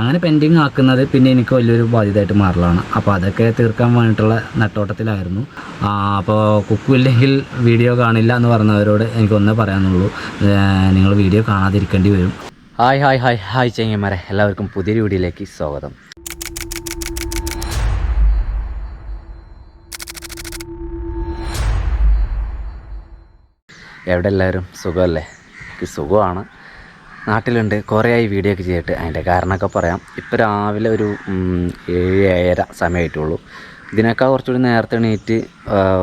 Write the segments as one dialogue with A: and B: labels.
A: അങ്ങനെ പെൻഡിങ് ആക്കുന്നത് പിന്നെ എനിക്ക് വലിയൊരു ബാധ്യതയായിട്ട് മാറലാണ്. അപ്പോൾ അതൊക്കെ തീർക്കാൻ വേണ്ടിയിട്ടുള്ള നെട്ടോട്ടത്തിലായിരുന്നു. അപ്പോൾ കുക്കില്ലെങ്കിൽ വീഡിയോ കാണില്ല എന്ന് പറഞ്ഞവരോട് എനിക്കൊന്നേ പറയാനുള്ളൂ. നിങ്ങൾ വീഡിയോ കാണാതിരിക്കേണ്ടി വരും. ഹായ് ഹായ് ഹായ് ഹായ് ചെങ്ങന്മാരെ. എല്ലാവർക്കും പുതിയൊരു വീഡിയോയിലേക്ക് സ്വാഗതം. എവിടെ എല്ലാവരും സുഖമല്ലേ? എനിക്ക് സുഖമാണ്. നാട്ടിലുണ്ട്. കുറേ ആയി വീഡിയോ ഒക്കെ ചെയ്തിട്ട് അതിന്റെ കാരണമൊക്കെ പറയാം. ഇപ്പോൾ രാവിലെ ഒരു ഏഴ് ഏഴര സമയമായിട്ടുള്ളൂ ഇതിനേക്കാൾ കുറച്ചുകൂടി നേരത്തെ എണീറ്റ്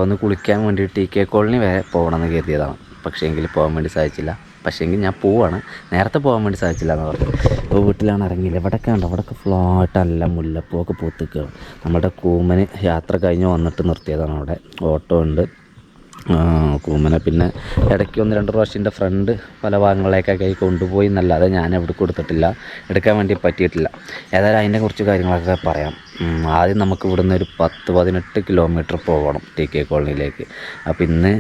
A: ഒന്ന് കുളിക്കാൻ വേണ്ടി ടി കെ കോളനി വരെ പോകണമെന്ന് കരുതിയതാണ്. പക്ഷേ എങ്കിൽ പോകാൻ വേണ്ടി സാധിച്ചില്ല. പക്ഷേ എങ്കിൽ ഞാൻ പോവാണ്. നേരത്തെ പോകാൻ വേണ്ടി സാധിച്ചില്ല എന്ന് പറഞ്ഞു. ഇപ്പോൾ വീട്ടിലാണ് ഇറങ്ങിയില്ല ഇവിടെയൊക്കെ ഉണ്ട് ഇവിടെയൊക്കെ ഫ്ലോട്ടല്ല മുല്ലപ്പൂവൊക്കെ പൂത്തിക്കുകയാണ് നമ്മുടെ കൂമന് യാത്ര കഴിഞ്ഞ് വന്നിട്ട് നിർത്തിയതാണ് അവിടെ. ഓട്ടോ ഉണ്ട്. കൂമനെ പിന്നെ ഇടയ്ക്ക് ഒന്ന് രണ്ട് പ്രാവശ്യം എന്റെ ഫ്രണ്ട് പല ഭാഗങ്ങളിലേക്കൊക്കെ കൊണ്ടുപോയി എന്നല്ലാതെ ഞാൻ എവിടെ കൊടുത്തിട്ടില്ല. എടുക്കാൻ വേണ്ടി പറ്റിയിട്ടില്ല. ഏതായാലും അതിന്റെ കുറച്ച് കാര്യങ്ങളൊക്കെ പറയാം. ആദ്യം നമുക്ക് ഇവിടുന്ന് ഒരു പത്ത് പതിനെട്ട് കിലോമീറ്റർ പോകണം ടി കെ കോളനിയിലേക്ക്. അപ്പം ഇന്ന്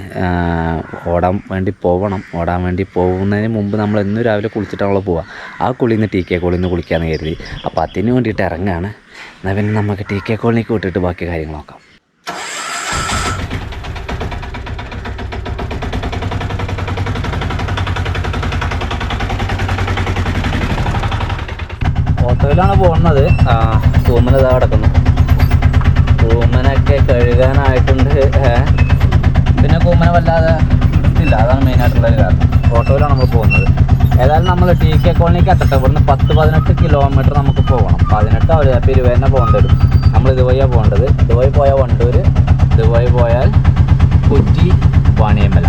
A: ഓടാൻ വേണ്ടി പോകണം ഓടാൻ വേണ്ടി പോകുന്നതിന് മുമ്പ് നമ്മൾ എന്നും രാവിലെ കുളിച്ചിട്ടാണല്ലോ പോവുക. ആ കുളിയിൽ നിന്ന് ടി കെ കോളനിയിൽ നിന്ന് കുളിക്കാമെന്ന് കരുതി. അപ്പോൾ അതിന് വേണ്ടിയിട്ട് ഇറങ്ങുകയാണ് എന്നാൽ പിന്നെ നമുക്ക് ടി കെ കോളനിക്ക് വിട്ടിട്ട് ബാക്കി കാര്യങ്ങൾ നോക്കാം. ഓട്ടോയിലാണ് പോകുന്നത്. ആ തൂമന ഇതാ കിടക്കുന്നു. കൂമനൊക്കെ കഴുകാനായിട്ടുണ്ട്. പിന്നെ കൂമന വല്ലാതെ കിട്ടില്ല അതാണ് മെയിനായിട്ടുള്ള ഒരു കാരണം. ഓട്ടോയിലാണ് നമ്മൾ പോകുന്നത്. ഏതായാലും നമ്മൾ ടി കെ കോളനിക്ക് എത്തട്ടെ. ഇവിടുന്ന് പത്ത് പതിനെട്ട് കിലോമീറ്റർ നമുക്ക് പോകണം. പതിനെട്ട് അവർ അപ്പോൾ ഇരുപത് തന്നെ പോകേണ്ടി വരും. നമ്മൾ ഇതുവഴിയാണ് പോകേണ്ടത്. ഇതുവഴി പോയാൽ വണ്ടൂർ ഇതുവഴി പോയാൽ കൊച്ചി വാണിയമ്പല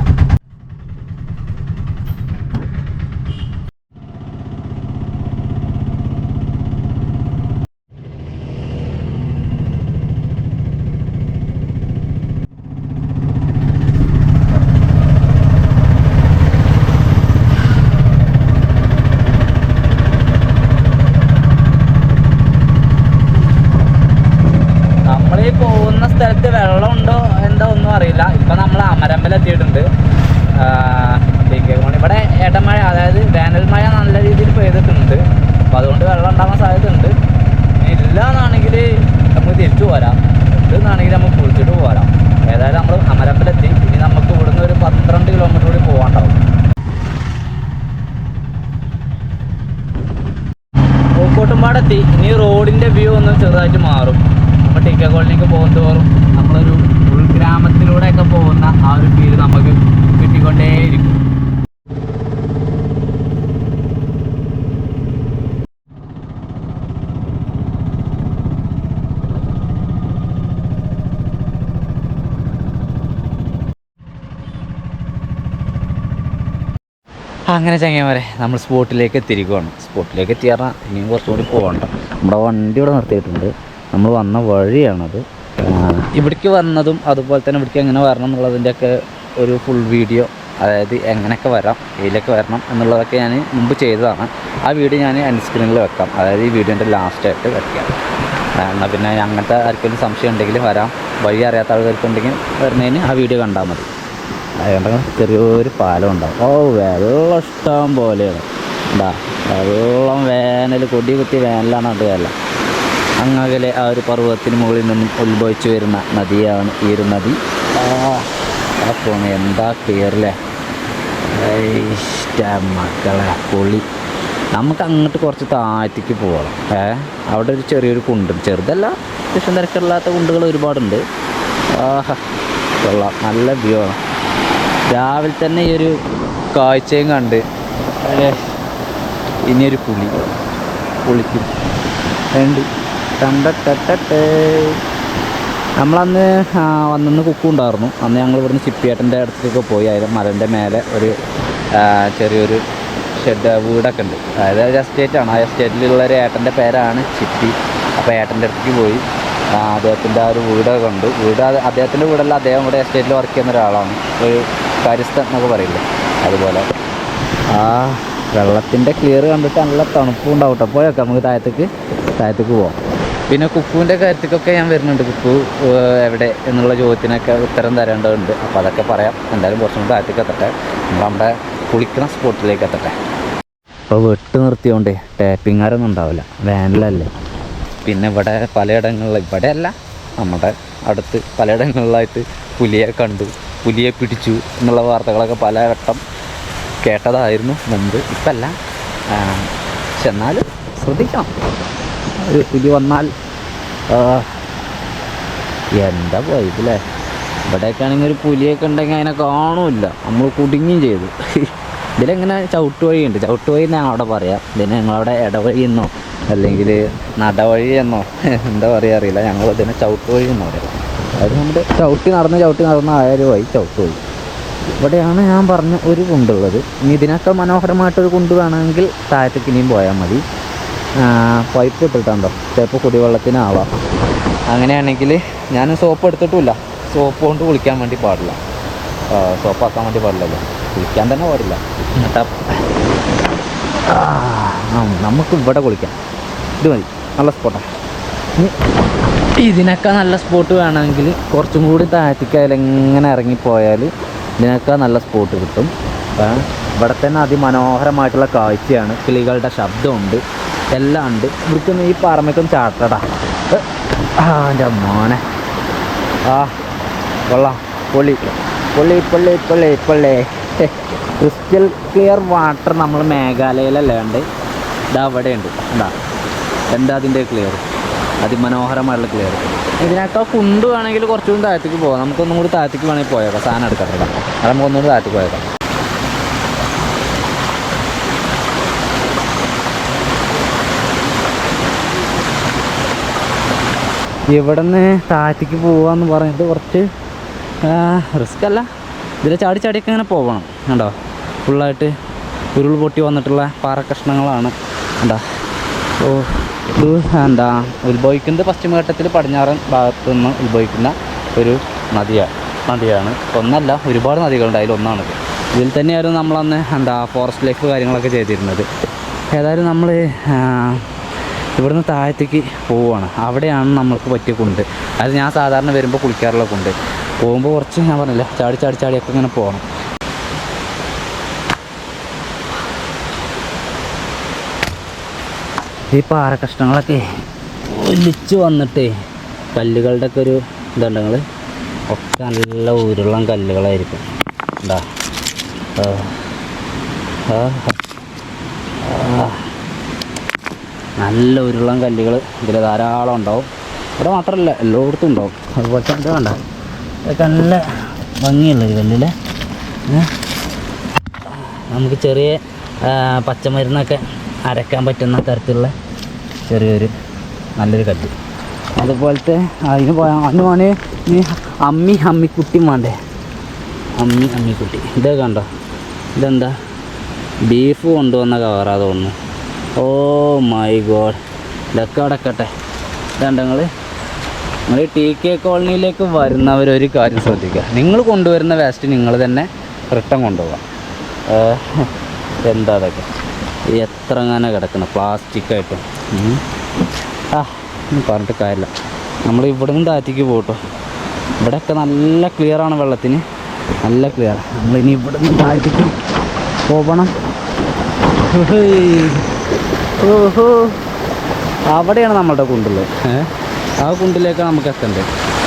A: നമ്മൾ ഈ പോകുന്ന സ്ഥലത്ത് വെള്ളമുണ്ടോ എന്താ ഒന്നും അറിയില്ല ഇപ്പൊ നമ്മൾ അമരമ്പലം എത്തിയിട്ടുണ്ട് ടി കെ കോണി ഇവിടെ ഇടമഴ അതായത് വേനൽ മഴ നല്ല രീതിയിൽ പെയ്തിട്ടുണ്ട് അപ്പൊ അതുകൊണ്ട് വെള്ളം ഉണ്ടാവാൻ സാധ്യതയുണ്ട് ഇനി ഇല്ല എന്നാണെങ്കിൽ നമുക്ക് തിരിച്ചു പോരാം ഉണ്ടെന്നാണെങ്കിൽ നമുക്ക് കുളിച്ചിട്ട് പോരാം ഏതായാലും നമ്മൾ അമരമ്പലം എത്തി ഇനി നമുക്ക് ഇവിടുന്ന് ഒരു പന്ത്രണ്ട് കിലോമീറ്റർ കൂടി പോകാണ്ടാവും പൂക്കോട്ടുംപാടെത്തി ഇനി റോഡിന്റെ വ്യൂ ഒന്ന് ചെറുതായിട്ട് മാറും നമ്മൾ ടി കെ കോളനിക്ക് പോകും തോറും നമ്മളൊരു ഉൾഗ്രാമത്തിലൂടെയൊക്കെ പോകുന്ന ആ ഒരു ഫീൽ നമുക്ക് കിട്ടിക്കൊണ്ടേയിരിക്കും അങ്ങനെ ചങ്ങന്മാരെ നമ്മൾ സ്പോട്ടിലേക്ക് എത്തിയിരിക്കുകയാണ്. സ്പോട്ടിലേക്ക് എത്തിയാറാ ഇനിയും കുറച്ചുകൂടി പോകണ്ട. നമ്മുടെ വണ്ടി ഇവിടെ നിർത്തിയിട്ടുണ്ട്. നമ്മൾ വന്ന വഴിയാണത്. ഇവിടേക്ക് വന്നതും അതുപോലെ തന്നെ ഇവിടേക്ക് എങ്ങനെ വരണം എന്നുള്ളതിന്റെയൊക്കെ ഒരു ഫുൾ വീഡിയോ അതായത് എങ്ങനെയൊക്കെ വരാം ഇതിലേക്ക് വരണം എന്നുള്ളതൊക്കെ ഞാൻ മുമ്പ് ചെയ്തതാണ്. ആ വീഡിയോ ഞാൻ എന്റെ സ്ക്രീനിൽ വെക്കാം. അതായത് ഈ വീഡിയോന്റെ ലാസ്റ്റായിട്ട് വെക്കാം എന്നാൽ പിന്നെ അങ്ങനത്തെ ആർക്കെങ്കിലും സംശയം ഉണ്ടെങ്കിൽ വരാം. വഴി അറിയാത്ത ആൾക്കാർക്കുണ്ടെങ്കിൽ വരുന്നതിന് ആ വീഡിയോ കണ്ടാൽ മതി. അതുകൊണ്ട് ചെറിയൊരു പാലം ഉണ്ടാവും. ഓ വെള്ളം ഇഷ്ടം പോലെയാണ്. എന്താ വെള്ളം വേനൽ കൊടി കുത്തി വേനലാണ് അത് വേല അങ്ങകലെ ആ ഒരു പർവതത്തിന് മുകളിൽ നിന്നും ഉത്ഭവിച്ചു വരുന്ന നദിയാണ് ഈ ഒരു നദി. ആ പോണ എന്താ ക്ലിയറല്ലേ മക്കളെ പൊളി നമുക്ക് അങ്ങോട്ട് കുറച്ച് താഴത്തേക്ക് പോകണം. ഏ അവിടെ ഒരു ചെറിയൊരു കുണ്ട് ചെറുതല്ല അത്യാവശ്യം തിരക്കില്ലാത്ത കുണ്ടുകൾ ഒരുപാടുണ്ട്. ആഹാ കൊള്ളാം നല്ല വ്യൂ ആണ്. രാവിലെ തന്നെ ഈ ഒരു കാഴ്ചയും കണ്ട് ഇനിയൊരു പുളി പുളിക്കും. വേണ്ടി കണ്ടട്ടെ നമ്മളന്ന് വന്നു വന്നന്ന് കുക്കു ഉണ്ടായിരുന്നു അന്ന് ഞങ്ങൾ ഇവിടുന്ന് ചിപ്പിയേട്ടന്റെ അടുത്തേക്ക് പോയി. അതിൽ മലന്റെ മേലെ ഒരു ചെറിയൊരു ഷെഡ് വീടൊക്കെ ഉണ്ട്. അതായത് ഒരു എസ്റ്റേറ്റാണ്. ആ എസ്റ്റേറ്റിലുള്ള ഒരു ഏട്ടന്റെ പേരാണ് ചിപ്പി. അപ്പോൾ ഏട്ടന്റെ അടുത്തേക്ക് പോയി. അദ്ദേഹത്തിന്റെ ആ ഒരു വീടൊക്കെ ഉണ്ട് വീട് അദ്ദേഹത്തിന്റെ വീടല്ല. അദ്ദേഹം ഇവിടെ എസ്റ്റേറ്റിൽ വർക്ക് ചെയ്യുന്ന ഒരാളാണ്. ഒരു കാര്യസ്ഥൻ എന്നൊക്കെ പറയില്ലേ? അതുപോലെ. ആ വെള്ളത്തിന്റെ ക്ലിയർ കണ്ടിട്ട് നല്ല തണുപ്പും ഉണ്ടാവും കേട്ടോ പോയൊക്കെ നമുക്ക് താഴത്തേക്ക് താഴത്തേക്ക് പോവാം. പിന്നെ കുക്കുവിന്റെ കാര്യത്തിലൊക്കെ ഞാൻ വരുന്നുണ്ട്. കുക്കു എവിടെ എന്നുള്ള ചോദ്യത്തിനൊക്കെ ഉത്തരം തരേണ്ടതുണ്ട്. അപ്പോൾ അതൊക്കെ പറയാം. എന്തായാലും കുറച്ചും കൂടി താഴത്തേക്ക് എത്തട്ടെ. നമ്മൾ നമ്മുടെ കുളിക്കണ സ്പോട്ടിലേക്ക് എത്തട്ടെ. അപ്പോൾ വെട്ട് നിർത്തിയോണ്ടേ ടാപ്പിങ്ങാരൊന്നും ഉണ്ടാവില്ല. വേനലല്ലേ പിന്നെ ഇവിടെ പലയിടങ്ങളിൽ ഇവിടെയല്ല. നമ്മുടെ അടുത്ത് പലയിടങ്ങളിലായിട്ട് പുലിയെ കണ്ടു. പുലിയെ പിടിച്ചു എന്നുള്ള വാർത്തകളൊക്കെ പലവട്ടം കേട്ടതായിരുന്നു മുമ്പ് ഇപ്പല്ല. പക്ഷെ എന്നാലും ശ്രദ്ധിക്കണം. ഒരു പുലി വന്നാൽ എന്താ പോയില്ലേ ഇവിടെയൊക്കെ ആണെങ്കിൽ ഒരു പുലിയൊക്കെ ഉണ്ടെങ്കിൽ അതിനെ കാണുമില്ല നമ്മൾ കുടുങ്ങിയും ചെയ്തു. ഇതിലെങ്ങനെ ചവിട്ട് വഴിയുണ്ട് ചവിട്ട് വഴി ഞാൻ അവിടെ പറയാം. ഇതിന് ഞങ്ങളവിടെ ഇടവഴി എന്നോ അല്ലെങ്കിൽ നടവഴി എന്നോ എന്താ പറയുക അറിയില്ല. ഞങ്ങൾ ഇതിനെ ചവിട്ട് വഴി എന്ന് പറയാം. അത് നമ്മുടെ ചവിട്ടി നടന്ന് ചവിട്ടി നടന്ന് ചവിട്ട് പോയി ഇവിടെയാണ് ഞാൻ പറഞ്ഞ ഒരു കുണ്ടുള്ളത്. ഇനി ഇതിനൊക്കെ മനോഹരമായിട്ടൊരു കുണ്ട് വേണമെങ്കിൽ താഴത്തേക്ക് ഇനിയും പോയാൽ മതി. പൈപ്പ് ഇട്ടിട്ടുണ്ടോ? ചിലപ്പോൾ കുടിവെള്ളത്തിനാവാം. അങ്ങനെയാണെങ്കിൽ ഞാൻ സോപ്പ് എടുത്തിട്ടില്ല സോപ്പ് കൊണ്ട് കുളിക്കാൻ വേണ്ടി പാടില്ല. സോപ്പാക്കാൻ വേണ്ടി പാടില്ലല്ലോ. കുളിക്കാൻ തന്നെ പാടില്ല. നമുക്ക് ഇവിടെ കുളിക്കാം. ഇത് മതി. നല്ല സ്പോട്ടാണ് ഇതിനൊക്കെ നല്ല സ്പോട്ട് വേണമെങ്കിൽ കുറച്ചും കൂടി താഴ്ത്തിക്ക് അതിലെങ്ങനെ ഇറങ്ങിപ്പോയാൽ ഇതിനൊക്കെ നല്ല സ്പോട്ട് കിട്ടും. ഇവിടെ തന്നെ അതിമനോഹരമായിട്ടുള്ള കാഴ്ചയാണ്. കിളികളുടെ ശബ്ദമുണ്ട് എല്ലാം ഉണ്ട്. ഇവിടേക്കൊന്ന് ഈ പറമ്പേക്കൊന്ന് ചാട്ടടാ ആ എന്റെ മോനെ. ആ കൊള്ളാം. പൊള്ളി പൊള്ളി പൊള്ളി പൊള്ളി പൊള്ളി. ക്രിസ്റ്റൽ ക്ലിയർ വാട്ടർ നമ്മൾ മേഘാലയയിലല്ലേ ഉണ്ട് ഇതാ അവിടെ ഉണ്ട് എന്താ എന്താ അതിന്റെ ക്ലിയർ അതിമനോഹരമായിട്ടുള്ള ക്ലിയർ ഇതിനേക്കാൾ കുണ്ട് വേണമെങ്കിൽ കുറച്ചുകൂടി താഴത്തേക്ക് പോകാം. നമുക്കൊന്നും കൂടി താഴത്തേക്ക് വേണമെങ്കിൽ പോയേക്കാം. സാധനം എടുക്കാം അത് നമുക്ക് ഒന്നുകൂടി താഴത്തേക്ക് പോയേക്കാം. ഇവിടുന്ന് താഴത്തേക്ക് പോവാന്ന് പറഞ്ഞിട്ട് കുറച്ച് റിസ്ക് അല്ല. ഇതിൽ ചാടി ചാടിയൊക്കെ ഇങ്ങനെ പോകണം കണ്ടോ? ഫുള്ളായിട്ട് ഉരുൾ പൊട്ടി വന്നിട്ടുള്ള പാറക്കഷ്ണങ്ങളാണ് കണ്ടോ? ഓ ഇത് എന്താ ഉത്ഭവിക്കുന്നത് പശ്ചിമഘട്ടത്തിൽ പടിഞ്ഞാറൻ ഭാഗത്തു നിന്ന് ഉത്ഭവിക്കുന്ന ഒരു നദിയാണ് നദിയാണ്. ഒന്നല്ല ഒരുപാട് നദികളുണ്ട്. അതിലൊന്നാണിത് ഇതിൽ തന്നെയായിരുന്നു നമ്മളന്ന് എന്താ ഫോറസ്റ്റ് ലൈഫ് കാര്യങ്ങളൊക്കെ ചെയ്തിരുന്നത്. ഏതായാലും നമ്മൾ ഇവിടുന്ന് താഴത്തേക്ക് പോവുകയാണ്. അവിടെയാണ് നമ്മൾക്ക് പറ്റിയ കുണ്ട്. അത് ഞാൻ സാധാരണ വരുമ്പോൾ കുളിക്കാറുള്ള കുണ്ട്. പോകുമ്പോൾ കുറച്ച് ഞാൻ പറഞ്ഞില്ല ചാടി ചാടി ചാടിയൊക്കെ ഇങ്ങനെ പോകണം. ഈ പാറ കഷ്ണങ്ങളൊക്കെ ഒലിച്ച് വന്നിട്ടേ കല്ലുകളുടെ ഒക്കെ ഒരു ഇതുണ്ടെങ്കിൽ ഒക്കെ നല്ല ഉരുളം കല്ലുകളായിരിക്കും. എന്താ നല്ല ഉരുളം കല്ലുകൾ ഇതിൽ ധാരാളം ഉണ്ടാവും. ഇവിടെ മാത്രമല്ല എല്ലായിടത്തും ഉണ്ടാവും. അതുപോലെ തന്നെ വേണ്ട. ഇതൊക്കെ നല്ല ഭംഗിയുള്ള ഒരു കല്ലില്ലേ? ഏ? നമുക്ക് ചെറിയ പച്ചമരുന്നൊക്കെ അരക്കാൻ പറ്റുന്ന തരത്തിലുള്ള ചെറിയൊരു നല്ലൊരു കല്ല്. അതുപോലത്തെ അതിന് പോയാൽ അതിന് വേണേ അമ്മി അമ്മിക്കുട്ടി വേണ്ടേ അമ്മി അമ്മിക്കുട്ടി. ഇത് കണ്ടോ? ഇതെന്താ? ബീഫ് കൊണ്ടുവന്ന കവറാ തോന്നുന്നു. Oh my god. ഇതൊക്കെ അടക്കട്ടെ. ഇതാണ്ട് നിങ്ങൾ നിങ്ങൾ ടി കെ കോളനിയിലേക്ക് വരുന്നവർ ഒരു കാര്യം ശ്രദ്ധിക്കുക. നിങ്ങൾ കൊണ്ടുവരുന്ന വേസ്റ്റ് നിങ്ങൾ തന്നെ റിട്ടേൺ കൊണ്ടുപോകാം എന്താ അതൊക്കെ? എത്ര അങ്ങനെ കിടക്കണം? പ്ലാസ്റ്റിക്കായിട്ടും. ആ ഒന്നും പറഞ്ഞിട്ട് കാര്യമില്ല. നമ്മൾ ഇവിടെ നിന്ന് താറ്റിക്ക് പോട്ടോ. ഇവിടെയൊക്കെ നല്ല ക്ലിയറാണ് വെള്ളത്തിന്. നല്ല ക്ലിയർ നമ്മളിനി ഇവിടെ നിന്ന് താറ്റിക്ക് പോകണം. ഓഹോ. അവിടെയാണ് നമ്മളുടെ കുണ്ടുള്ളത്? ആ കുണ്ടിലേക്ക് നമുക്ക് എത്തേണ്ടത്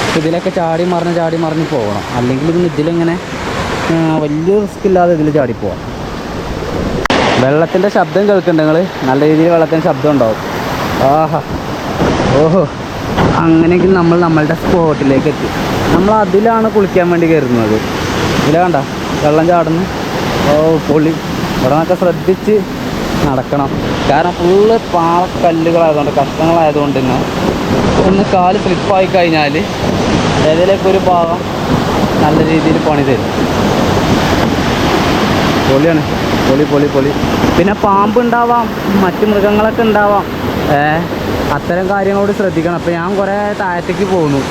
A: അപ്പോൾ ഇതിലൊക്കെ ചാടി മറിഞ്ഞ് ചാടി മറിഞ്ഞ് പോകണം അല്ലെങ്കിൽ ഇതിന് ഇതിലിങ്ങനെ വലിയ റിസ്ക് ഇല്ലാതെ ഇതിൽ ചാടി പോവാം. വെള്ളത്തിന്റെ ശബ്ദം കേൾക്കുന്നുണ്ട് നിങ്ങൾ നല്ല രീതിയിൽ വെള്ളത്തിന്റെ ശബ്ദം ഉണ്ടാവും. ആഹാ. ഓഹോ. അങ്ങനെയെങ്കിൽ നമ്മൾ നമ്മളുടെ സ്പോട്ടിലേക്ക് എത്തി. നമ്മൾ അതിലാണ് കുളിക്കാൻ വേണ്ടി കയറുന്നത്. ഇതിലാണ്ട വെള്ളം ചാടുന്നു. ഓ പൊളി. ഇവിടെ നിന്നൊക്കെ ശ്രദ്ധിച്ച് നടക്കണം. കാരണം ഫുള്ള് പാളക്കല്ലുകളായതുകൊണ്ട് കഷ്ണങ്ങളായതുകൊണ്ട് തന്നെ ഒന്ന് കാൽ സ്ലിപ്പായി കഴിഞ്ഞാൽ ഏതിലേക്ക് ഒരു ഭാഗം നല്ല രീതിയിൽ പണി തരും. പൊളിയാണ്. പൊളി പൊളി പൊളി. പിന്നെ പാമ്പ് ഉണ്ടാവാം മറ്റു മൃഗങ്ങളൊക്കെ ഉണ്ടാവാം. അത്തരം കാര്യങ്ങളോട് ശ്രദ്ധിക്കണം. അപ്പോൾ ഞാൻ കുറേ താഴത്തേക്ക് പോകുന്നു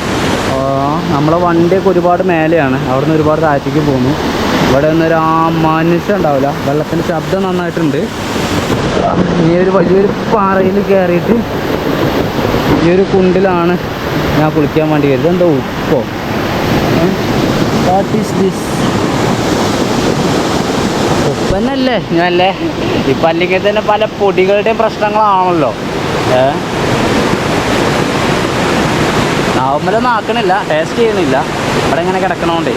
A: നമ്മളെ വണ്ടിയൊക്കെ ഒരുപാട് മേലെയാണ്. അവിടെ നിന്ന് ഒരുപാട് താഴത്തേക്ക് പോകുന്നു ഇവിടെ ഒന്നൊരു ആ മനുഷ്യൻ ഉണ്ടാവില്ല. വെള്ളത്തിന്റെ ശബ്ദം നന്നായിട്ടുണ്ട്. ഈ ഒരു വലിയൊരു പാറയിൽ കയറിയിട്ട് ഈ ഒരു കുണ്ടിലാണ് ഞാൻ കുളിക്കാൻ വേണ്ടി കരുത് എന്താ ഉപ്പോ? വാട്ട് ഈസ് ദിസ് ഇവനല്ലേ? ഇവനല്ലേ ഇപ്പം അല്ലെങ്കിൽ തന്നെ പല പൊടികളുടെയും പ്രശ്നങ്ങളാണല്ലോ. ഏ? നാവുമ്പലൊന്നും ആക്കണില്ല ടേസ്റ്റ് ചെയ്യണില്ല ഇവിടെ ഇങ്ങനെ കിടക്കണോണ്ടേ.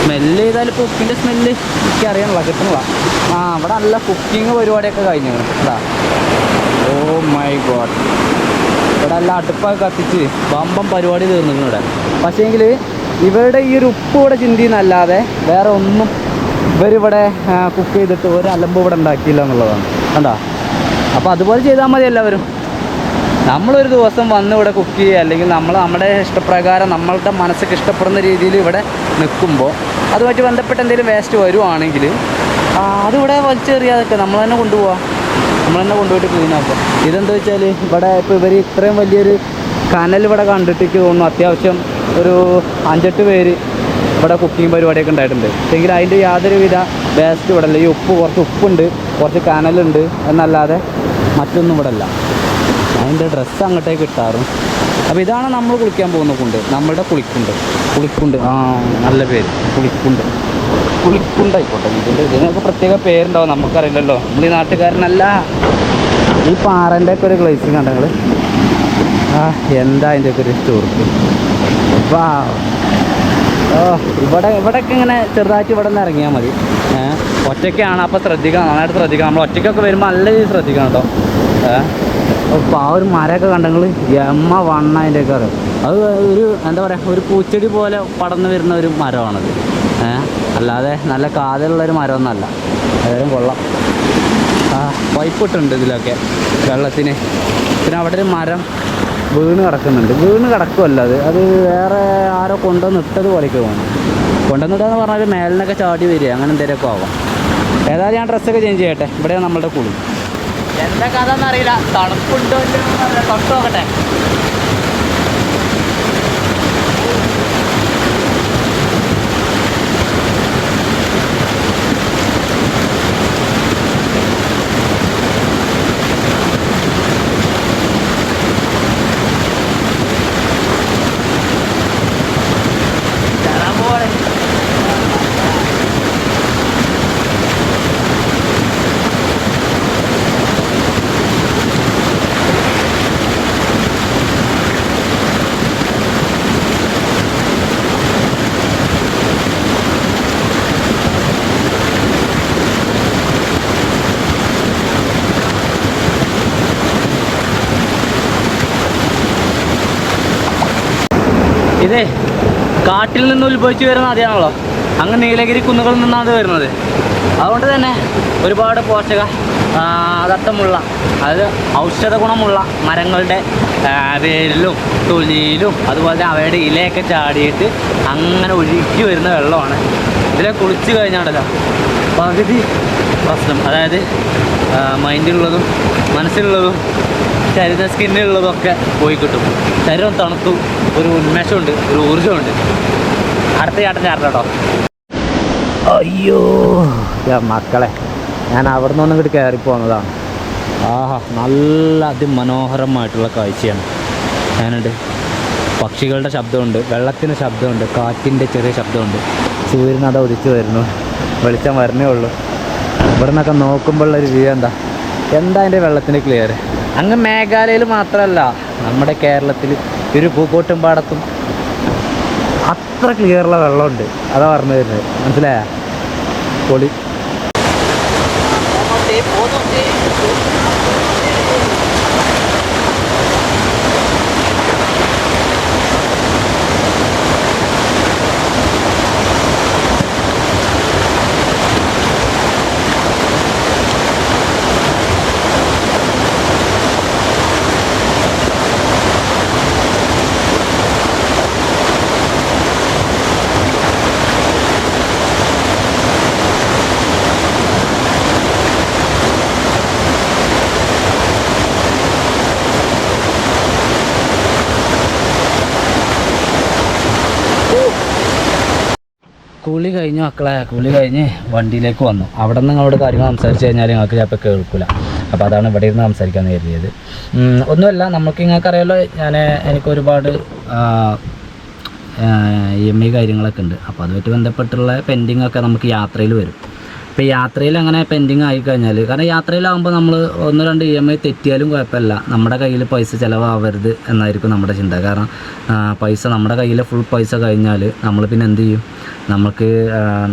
A: സ്മെല്ല് ചെയ്താൽ ഇപ്പോൾ സ്മെല്ല് എനിക്ക് അറിയണില്ല കിട്ടണില്ല ആ ഇവിടെ നല്ല കുക്കിംഗ് പരിപാടിയൊക്കെ കഴിഞ്ഞു. കേട്ടാ ഓ മൈ ഗോഡ് ഇവിടെ എല്ലാം അടുപ്പൊക്കെ കത്തിച്ച് ബമ്പം പരിപാടി തീർന്നിട്ടുണ്ട് ഇവിടെ. പക്ഷേങ്കിൽ ഇവരുടെ ഈ ഒരു ഉപ്പ് ഇവിടെ ചിന്തിന്നല്ലാതെ വേറെ ഒന്നും ഇവരിവിടെ കുക്ക് ചെയ്തിട്ട് ഒരു അലമ്പ് ഇവിടെ ഉണ്ടാക്കിയില്ല എന്നുള്ളതാണ്. കണ്ടോ? അപ്പോൾ അതുപോലെ ചെയ്താൽ മതി എല്ലാവരും. നമ്മളൊരു ദിവസം വന്ന് ഇവിടെ കുക്ക് ചെയ്യുക അല്ലെങ്കിൽ നമ്മൾ നമ്മുടെ ഇഷ്ടപ്രകാരം നമ്മളുടെ മനസ്സൊക്കെ ഇഷ്ടപ്പെടുന്ന രീതിയിൽ ഇവിടെ നിൽക്കുമ്പോൾ അതുമായിട്ട് ബന്ധപ്പെട്ട് എന്തെങ്കിലും വേസ്റ്റ് വരുവാണെങ്കിൽ അതിവിടെ വലിച്ചെറിയാതൊക്കെ നമ്മൾ തന്നെ കൊണ്ടുപോവാം. നമ്മൾ തന്നെ കൊണ്ടുപോയിട്ട് ക്ലീൻ ആക്കുക. ഇതെന്താ വെച്ചാൽ ഇവിടെ ഇപ്പോൾ ഇവർ ഇത്രയും വലിയൊരു കനൽ ഇവിടെ കണ്ടിട്ട് തോന്നുന്നു അത്യാവശ്യം ഒരു അഞ്ചെട്ട് പേര് ഇവിടെ കുക്കിംഗ് പരിപാടിയൊക്കെ ഉണ്ടായിട്ടുണ്ട്. എങ്കിൽ അതിന്റെ യാതൊരുവിധ വേസ്റ്റ് ഇവിടെ അല്ല ഈ ഉപ്പ് കുറച്ച് ഉപ്പുണ്ട് കുറച്ച് കനലുണ്ട് എന്നല്ലാതെ മറ്റൊന്നും ഇവിടെ അല്ല അതിന്റെ ഡ്രസ്സ് അങ്ങോട്ടേക്ക് കിട്ടാറും അപ്പോൾ ഇതാണ് നമ്മൾ കുളിക്കാൻ പോകുന്ന കുണ്ട്. നമ്മളുടെ കുളിക്കുണ്ട്. കുളിക്കുണ്ട്. ആ നല്ല പേര്. കുളിക്കുണ്ട്. കുളിക്കുണ്ടായിക്കോട്ടെ ഇതിന്റെ ഇതിനൊക്കെ പ്രത്യേക പേരുണ്ടാവും. നമുക്കറിയില്ലല്ലോ. നമ്മൾ ഈ നാട്ടുകാരനല്ല. ഈ പാറന്റെ ഒക്കെ ഒരു ഗ്ലേസിങ് കണ്ടങ്ങൾ ആ എന്താ അതിന്റെ ഒക്കെ ഒരു സ്റ്റോർക്ക് വാ. ഇവിടെ ഇവിടെയൊക്കെ ഇങ്ങനെ ചെറുതായിട്ട് ഇവിടെ നിന്ന് ഇറങ്ങിയാൽ മതി. ഒറ്റയ്ക്കാണ്. അപ്പോൾ ശ്രദ്ധിക്കണം. നന്നായിട്ട് ശ്രദ്ധിക്കണം. നമ്മൾ ഒറ്റയ്ക്കൊക്കെ വരുമ്പോൾ നല്ല രീതിയിൽ ശ്രദ്ധിക്കണം കേട്ടോ. ഏഹ് അപ്പോൾ ആ ഒരു മരമൊക്കെ കണ്ടെങ്കിൽ എമ്മ വണ്ണ അതിന്റെയൊക്കെ അറിയാം? അത് ഒരു എന്താ പറയുക ഒരു പൂച്ചെടി പോലെ പടർന്നു വരുന്ന ഒരു മരമാണത്. അല്ലാതെ നല്ല കാതലുള്ളൊരു മരമൊന്നുമല്ല. അതായത് കൊള്ളാം. ആ പൈപ്പ് ഇട്ടുണ്ട് ഇതിലൊക്കെ വെള്ളത്തിന്. പിന്നെ അവിടെ ഒരു മരം വീണ് കിടക്കുന്നുണ്ട്. വീണ് കിടക്കുമല്ല അത്. അത് വേറെ ആരോ കൊണ്ടുവന്ന് ഇട്ടത് പോലെയൊക്കെ തോന്നുന്നു. കൊണ്ടുവന്നിട്ടെന്ന് പറഞ്ഞാൽ മേലിനൊക്കെ ചാടി വരിക. അങ്ങനെ എന്തെങ്കിലുമൊക്കെ ആവാം. ഏതായാലും ഞാൻ ഡ്രസ്സൊക്കെ ചേഞ്ച് ചെയ്യട്ടെ. ഇവിടെയാണ് നമ്മളുടെ കുളി എന്താ കഥ എന്നറിയില്ല. തണുപ്പുണ്ടോ തൊട്ട് നോക്കട്ടെ. ഇതേ കാട്ടിൽ നിന്ന് ഉത്ഭവിച്ചു വരുന്ന നദിയാണല്ലോ. അങ്ങ് നീലഗിരി കുന്നുകളിൽ നിന്നാണ് അത് വരുന്നത്. അതുകൊണ്ട് തന്നെ ഒരുപാട് പോഷക അതത്തമുള്ള അതായത് ഔഷധ ഗുണമുള്ള മരങ്ങളുടെ വേരിലും തൊലിയിലും അതുപോലെ തന്നെ അവയുടെ ഇലയൊക്കെ ചാടിയിട്ട് അങ്ങനെ ഒഴുകി വരുന്ന വെള്ളമാണ്. ഇതിലെ കുളിച്ച് കഴിഞ്ഞാണല്ലോ പകുതി പ്രശ്നം. അതായത് മൈൻഡിലുള്ളതും മനസ്സിലുള്ളതും ശരീര സ്കിന്നിലുള്ളതൊക്കെ പോയി കിട്ടും. ശരീരം തണുത്തു ഒരു ഉന്മേഷമുണ്ട് ഒരു ഊർജമുണ്ട് അടുത്ത ചാട്ടം ചാട്ടോ അയ്യോ മക്കളെ ഞാൻ അവിടെ നിന്ന് ഇങ്ങോട്ട് കയറി പോകുന്നതാണ് ആഹാ നല്ല അതിമനോഹരമായിട്ടുള്ള കാഴ്ചയാണ്. ഞാനുണ്ട് പക്ഷികളുടെ ശബ്ദമുണ്ട് വെള്ളത്തിന് ശബ്ദമുണ്ട് കാറ്റിന്റെ ചെറിയ ശബ്ദമുണ്ട്. സൂര്യൻ അത് ഉദിച്ചു വരുന്നു. വെളിച്ചം വരണേ ഉള്ളൂ. ഇവിടെ നിന്നൊക്കെ നോക്കുമ്പോഴുള്ളൊരു വ്യൂ എന്താ? എന്താ അതിന്റെ വെള്ളത്തിന്റെ ക്ലിയർ അങ്ങ് മേഘാലയയിൽ മാത്രമല്ല നമ്മുടെ കേരളത്തിൽ ഒരു പൂക്കോട്ടും പാടത്തും അത്ര ക്ലിയറുള്ള വെള്ളമുണ്ട്. അതാ പറഞ്ഞു തരുന്നത് മനസ്സിലായ? പൊളി കുളി കഴിഞ്ഞു മക്കളെ. കുളി കഴിഞ്ഞ് വണ്ടിയിലേക്ക് വന്നു. അവിടെ നിന്ന് നിങ്ങളോട് കാര്യങ്ങൾ സംസാരിച്ച് കഴിഞ്ഞാൽ നിങ്ങൾക്ക് ചിലപ്പോൾ കേൾക്കില്ല അപ്പോൾ അതാണ് ഇവിടെ ഇരുന്ന് സംസാരിക്കാൻ കരുതിയത്. ഒന്നുമല്ല നമുക്ക് നിങ്ങൾക്ക് അറിയാലോ ഞാൻ എനിക്ക് ഒരുപാട് ഇ എം ഐ കാര്യങ്ങളൊക്കെ ഉണ്ട്. അപ്പോൾ അതുമായിട്ട് ബന്ധപ്പെട്ടുള്ള പെൻഡിങ് ഒക്കെ നമുക്ക് യാത്രയിൽ വരും. ഇപ്പോൾ യാത്രയിൽ അങ്ങനെ പെൻഡിങ് ആയിക്കഴിഞ്ഞാൽ കാരണം യാത്രയിലാകുമ്പോൾ നമ്മൾ ഒന്ന് രണ്ട് ഇ എം ഐ തെറ്റിയാലും കുഴപ്പമില്ല. നമ്മുടെ കയ്യിൽ പൈസ ചിലവാകരുത് എന്നായിരിക്കും നമ്മുടെ ചിന്ത. കാരണം പൈസ നമ്മുടെ കയ്യിൽ ഫുൾ പൈസ കഴിഞ്ഞാൽ നമ്മൾ പിന്നെ എന്ത് ചെയ്യും? നമുക്ക്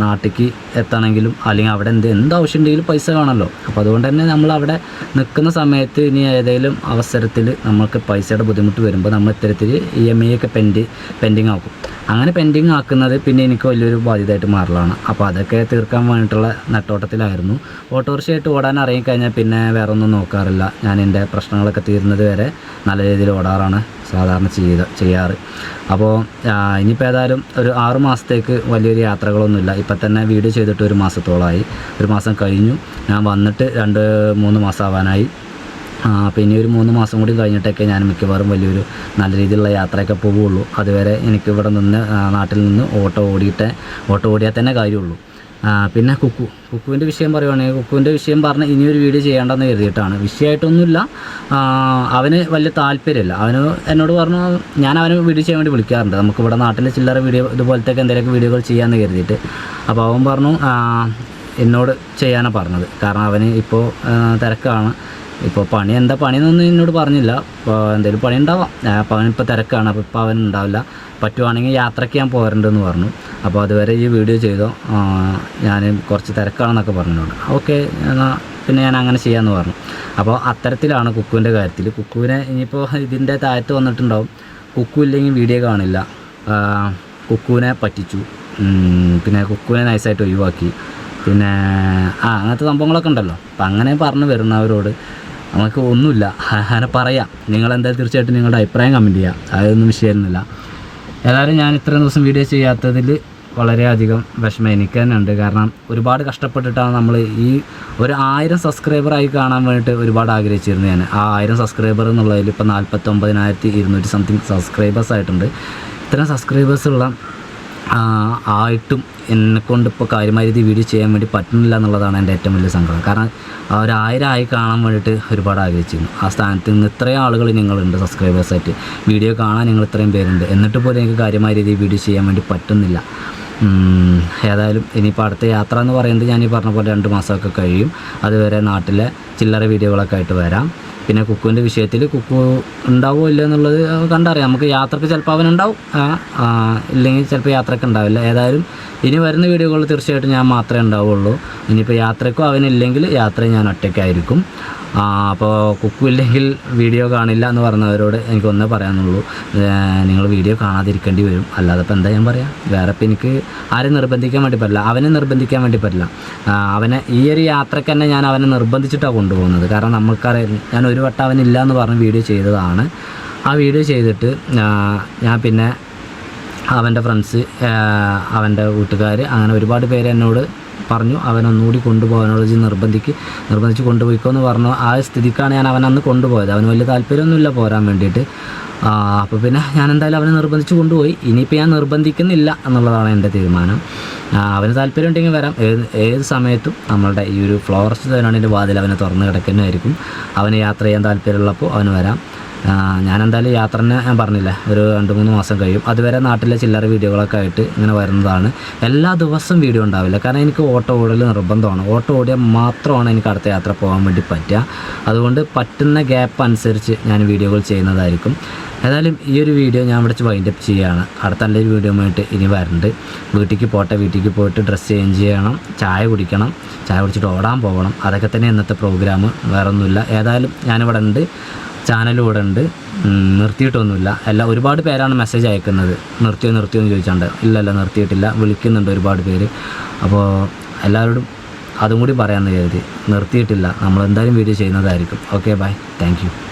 A: നാട്ടിലേക്ക് എത്തണമെങ്കിലും അല്ലെങ്കിൽ അവിടെ എന്ത് എന്ത് ആവശ്യം ഉണ്ടെങ്കിലും പൈസ കാണല്ലോ അപ്പോൾ അതുകൊണ്ട് തന്നെ നമ്മൾ അവിടെ നിൽക്കുന്ന സമയത്ത് ഇനി ഏതെങ്കിലും അവസരത്തിൽ നമുക്ക് പൈസയുടെ ബുദ്ധിമുട്ട് വരുമ്പോൾ നമ്മൾ ഇത്തരത്തിൽ ഇ എം ഐ ഒക്കെ പെൻഡ് പെൻഡിങ് ആക്കും. അങ്ങനെ പെൻഡിങ് ആക്കുന്നത് പിന്നെ എനിക്ക് വലിയൊരു ബാധ്യതയായിട്ട് മാറലാണ്. അപ്പോൾ അതൊക്കെ തീർക്കാൻ വേണ്ടിയിട്ടുള്ള നെട്ടോട്ടത്തിലായിരുന്നു. ഓട്ടോറിക്ഷയായിട്ട് ഓടാൻ ഇറങ്ങിക്കഴിഞ്ഞാൽ പിന്നെ വേറെ ഒന്നും നോക്കാറില്ല. ഞാൻ എന്റെ പ്രശ്നങ്ങളൊക്കെ തീരുന്നത് വരെ നല്ല രീതിയിൽ ഓടാറാണ് സാധാരണ ചെയ്ത് ചെയ്യാറ്. അപ്പോൾ ഇനിയിപ്പോൾ ഏതായാലും ഒരു ആറു മാസത്തേക്ക് വലിയൊരു യാത്രകളൊന്നുമില്ല. ഇപ്പം തന്നെ വീഡിയോ ചെയ്തിട്ട് ഒരു മാസത്തോളമായി. ഒരു മാസം കഴിഞ്ഞു. ഞാൻ വന്നിട്ട് രണ്ട് മൂന്ന് മാസം ആവാനായി പിന്നെ ഒരു മൂന്ന് മാസം കൂടി കഴിഞ്ഞിട്ടൊക്കെ ഞാൻ മിക്കവാറും വലിയൊരു നല്ല രീതിയിലുള്ള യാത്രയൊക്കെ പോവുള്ളൂ അതുവരെ എനിക്ക് ഇവിടെ നിന്ന് നാട്ടിൽ നിന്ന് ഓട്ടോ ഓടിയിട്ട് ഓട്ടോ ഓടിയാൽ തന്നെ കാര്യമുള്ളൂ. പിന്നെ കുക്കു കുക്കുവിന്റെ വിഷയം പറയുവാണെങ്കിൽ കുക്കുവിന്റെ വിഷയം പറഞ്ഞ് ഇനിയൊരു വീഡിയോ ചെയ്യേണ്ടെന്ന് കരുതിയിട്ടാണ്. വിഷയമായിട്ടൊന്നുമില്ല അവന് വലിയ താല്പര്യമില്ല. അവന് എന്നോട് പറഞ്ഞു ഞാൻ അവനെ വീഡിയോ ചെയ്യാൻ വേണ്ടി വിളിക്കാറുണ്ട്. നമുക്ക് ഇവിടെ നാട്ടിൽ ചില്ലറ വീഡിയോ ഇതുപോലത്തെ എന്തെങ്കിലുമൊക്കെ വീഡിയോകൾ ചെയ്യാമെന്ന് കരുതിയിട്ട്. അപ്പോൾ അവൻ പറഞ്ഞു എന്നോട് ചെയ്യാനാണ് പറഞ്ഞത്. കാരണം അവന് ഇപ്പോൾ തിരക്കാണ്. ഇപ്പോൾ പണി എന്താ പണിയെന്നൊന്നും എന്നോട് പറഞ്ഞില്ല. ഇപ്പോൾ എന്തെങ്കിലും പണി ഉണ്ടാവാം അപ്പോൾ അവനിപ്പോൾ തിരക്കാണ്. അപ്പോൾ ഇപ്പോൾ അവൻ ഉണ്ടാവില്ല. പറ്റുവാണെങ്കിൽ യാത്രയ്ക്ക് ഞാൻ പോരണ്ടെന്ന് പറഞ്ഞു. അപ്പോൾ അതുവരെ ഈ വീഡിയോ ചെയ്തോ? ഞാൻ കുറച്ച് തിരക്കാണെന്നൊക്കെ പറഞ്ഞോണ്ട് ഓക്കെ എന്നാൽ പിന്നെ ഞാൻ അങ്ങനെ ചെയ്യാമെന്ന് പറഞ്ഞു. അപ്പോൾ അത്തരത്തിലാണ് കുക്കുവിന്റെ കാര്യത്തിൽ കുക്കുവിനെ ഇനിയിപ്പോൾ ഇതിന്റെ താഴത്ത് വന്നിട്ടുണ്ടാവും. കുക്കു ഇല്ലെങ്കിൽ വീഡിയോ കാണില്ല. കുക്കുവിനെ പറ്റിച്ചു. പിന്നെ കുക്കുവിനെ നൈസായിട്ട് ഒഴിവാക്കി. പിന്നെ ആ അങ്ങനത്തെ സംഭവങ്ങളൊക്കെ ഉണ്ടല്ലോ. അപ്പം അങ്ങനെ പറഞ്ഞു വരുന്നവരോട് നമുക്ക് ഒന്നുമില്ല. അങ്ങനെ പറയാം. നിങ്ങളെന്തായാലും തീർച്ചയായിട്ടും നിങ്ങളുടെ അഭിപ്രായം കമന്റ് ചെയ്യാം. അതൊന്നും വിഷയമൊന്നുമില്ല. ഏതായാലും ഞാൻ ഇത്രയും ദിവസം വീഡിയോ ചെയ്യാത്തതിൽ വളരെയധികം വിഷമം എനിക്ക് തന്നെ ഉണ്ട്. കാരണം ഒരുപാട് കഷ്ടപ്പെട്ടിട്ടാണ് നമ്മൾ ഈ ഒരു ആയിരം സബ്സ്ക്രൈബറായി കാണാൻ വേണ്ടിയിട്ട് ഒരുപാട് ആഗ്രഹിച്ചിരുന്നു ഞാൻ. ആ ആയിരം സബ്സ്ക്രൈബർ എന്നുള്ളതിൽ ഇപ്പോൾ നാൽപ്പത്തൊമ്പതിനായിരത്തി ഇരുന്നൂറ്റി സംതിങ് സബ്സ്ക്രൈബേഴ്സ് ആയിട്ടുണ്ട്. ഇത്തരം സബ്സ്ക്രൈബേഴ്സ് ഉള്ള ആ, ആയിട്ടും എന്നെക്കൊണ്ട് ഇപ്പോൾ കാര്യമായി രീതിയിൽ വീഡിയോ ചെയ്യാൻ വേണ്ടി പറ്റുന്നില്ല എന്നുള്ളതാണ് എന്റെ ഏറ്റവും വലിയ സങ്കടം. കാരണം ഒരായിരം ഒരു ആയി കാണാൻ വേണ്ടിയിട്ട് ഒരുപാട് ആഗ്രഹിച്ചിരുന്നു. ആ സ്ഥാനത്ത് നിന്ന് ഇത്രയും ആളുകൾ നിങ്ങളുണ്ട് സബ്സ്ക്രൈബേഴ്സായിട്ട് വീഡിയോ കാണാൻ നിങ്ങൾ ഇത്രയും പേരുണ്ട്. എന്നിട്ട് പോലും എനിക്ക് കാര്യമായ രീതിയിൽ വീഡിയോ ചെയ്യാൻ വേണ്ടി പറ്റുന്നില്ല. ഏതായാലും ഇനിയിപ്പോൾ അടുത്ത യാത്ര എന്ന് പറയുന്നത് ഞാൻ പറഞ്ഞ പോലെ രണ്ട് മാസമൊക്കെ കഴിയും. അതുവരെ നാട്ടിലെ ചില്ലറ വീഡിയോകളൊക്കെ ആയിട്ട് വരാം. പിന്നെ കുക്കുവിന്റെ വിഷയത്തിൽ കുക്കു ഉണ്ടാവുമോ ഇല്ല എന്നുള്ളത് കണ്ടറിയാം. നമുക്ക് യാത്രയ്ക്ക് ചിലപ്പോൾ അവനുണ്ടാവും. ഇല്ലെങ്കിൽ ചിലപ്പോൾ യാത്രയ്ക്ക് ഉണ്ടാവില്ല. ഏതായാലും ഇനി വരുന്ന വീഡിയോകളിൽ തീർച്ചയായിട്ടും ഞാൻ മാത്രമേ ഉണ്ടാവുള്ളൂ ഇനിയിപ്പോൾ യാത്രക്കും അവനില്ലെങ്കിൽ യാത്ര ഞാൻ ഒറ്റയ്ക്കായിരിക്കും. അപ്പോൾ കുക്കു ഇല്ലെങ്കിൽ വീഡിയോ കാണില്ല എന്ന് പറഞ്ഞവരോട് എനിക്കൊന്നേ പറയാനുള്ളൂ. നിങ്ങൾ വീഡിയോ കാണാതിരിക്കേണ്ടി വരും. അല്ലാതെ ഇപ്പോൾ എന്താ ഞാൻ പറയാം? വേറെ ഇപ്പം എനിക്ക് ആരും നിർബന്ധിക്കാൻ വേണ്ടി പറ്റില്ല. അവനെ നിർബന്ധിക്കാൻ വേണ്ടി പറ്റില്ല. അവനെ ഈ ഒരു യാത്രയ്ക്ക് തന്നെ ഞാൻ അവനെ നിർബന്ധിച്ചിട്ടാണ് കൊണ്ടുപോകുന്നത്. കാരണം നമുക്കറിയാം ഞാൻ ഒരു വട്ടം അവനില്ല എന്ന് പറഞ്ഞ് വീഡിയോ ചെയ്തതാണ്. ആ വീഡിയോ ചെയ്തിട്ട് ഞാൻ പിന്നെ അവന്റെ ഫ്രണ്ട്സ് അവന്റെ വീട്ടുകാർ അങ്ങനെ ഒരുപാട് പേര് എന്നോട് പറഞ്ഞു അവനൊന്നുകൂടി ഇജ്ജ് നിർബന്ധിക്ക് നിർബന്ധിച്ച് കൊണ്ടുപോയിക്കോ എന്ന് പറഞ്ഞു. ആ സ്ഥിതിക്കാണ് ഞാൻ അവൻ അന്ന് കൊണ്ടുപോയത്. അവന് വലിയ താല്പര്യമൊന്നുമില്ല പോരാൻ വേണ്ടിയിട്ട്. അപ്പോൾ പിന്നെ ഞാൻ എന്തായാലും അവനെ നിർബന്ധിച്ച് കൊണ്ടുപോയി. ഇനിയിപ്പോൾ ഞാൻ നിർബന്ധിക്കുന്നില്ല എന്നുള്ളതാണ് എന്റെ തീരുമാനം. അവന് താല്പര്യം ഉണ്ടെങ്കിൽ വരാം. ഏത് ഏത് സമയത്തും നമ്മളുടെ ഈ ഒരു ഫ്ലോറസ്റ്റ് തേനാണിന്റെ വാതിൽ അവനെ തുറന്ന് കിടക്കുന്നതായിരിക്കും. അവന് യാത്ര ചെയ്യാൻ താല്പര്യമുള്ളപ്പോൾ അവന് വരാം. എന്തായാലും യാത്രനെ ഞാൻ പറഞ്ഞില്ലേ ഒരു രണ്ട് മൂന്ന് മാസം കഴിയും. അതുവരെ നാട്ടിലെ ചില്ലറ വീഡിയോകളൊക്കെ ആയിട്ട് ഇങ്ങനെ വരുന്നതാണ്. എല്ലാ ദിവസവും വീഡിയോ ഉണ്ടാവില്ല. കാരണം എനിക്ക് ഓട്ടോ ഓടൽ നിർബന്ധമാണ്. ഓട്ടോ ഓടിയാൽ മാത്രമാണ് എനിക്ക് അടുത്ത യാത്ര പോകാൻ വേണ്ടി പറ്റുക. അതുകൊണ്ട് പറ്റുന്ന ഗ്യാപ്പ് അനുസരിച്ച് ഞാൻ വീഡിയോകൾ ചെയ്യുന്നതായിരിക്കും. ഏതായാലും ഈ ഒരു വീഡിയോ ഞാൻ ഇവിടെ വൈൻഡപ്പ് ചെയ്യുകയാണ്. അടുത്ത നല്ലൊരു വീഡിയോ ആയിട്ട് ഇനി വരുന്നുണ്ട് വീട്ടിലേക്ക് പോട്ടെ വീട്ടിലേക്ക് പോയിട്ട് ഡ്രസ്സ് ചേഞ്ച് ചെയ്യണം ചായ കുടിക്കണം ചായ കുടിച്ചിട്ട് ഓടാൻ പോകണം. അതൊക്കെ തന്നെ ഇന്നത്തെ പ്രോഗ്രാം വേറൊന്നുമില്ല. ഏതായാലും ഞാനിവിടെ ഉണ്ട്. ചാനലും ഇവിടെ ഉണ്ട് നിർത്തിയിട്ടൊന്നുമില്ല. എല്ലാം ഒരുപാട് പേരാണ് മെസ്സേജ് അയക്കുന്നത്. നിർത്തിയോ നിർത്തിയോ എന്ന് ചോദിച്ചാണ്ട്. ഇല്ലല്ല നിർത്തിയിട്ടില്ല. വിളിക്കുന്നുണ്ട് ഒരുപാട് പേര്. അപ്പോൾ എല്ലാവരോടും അതും കൂടി പറയാമെന്ന് കരുതി. നിർത്തിയിട്ടില്ല. നമ്മൾ എന്തായാലും വീഡിയോ ചെയ്യുന്നതായിരിക്കും ഓക്കെ ബൈ താങ്ക്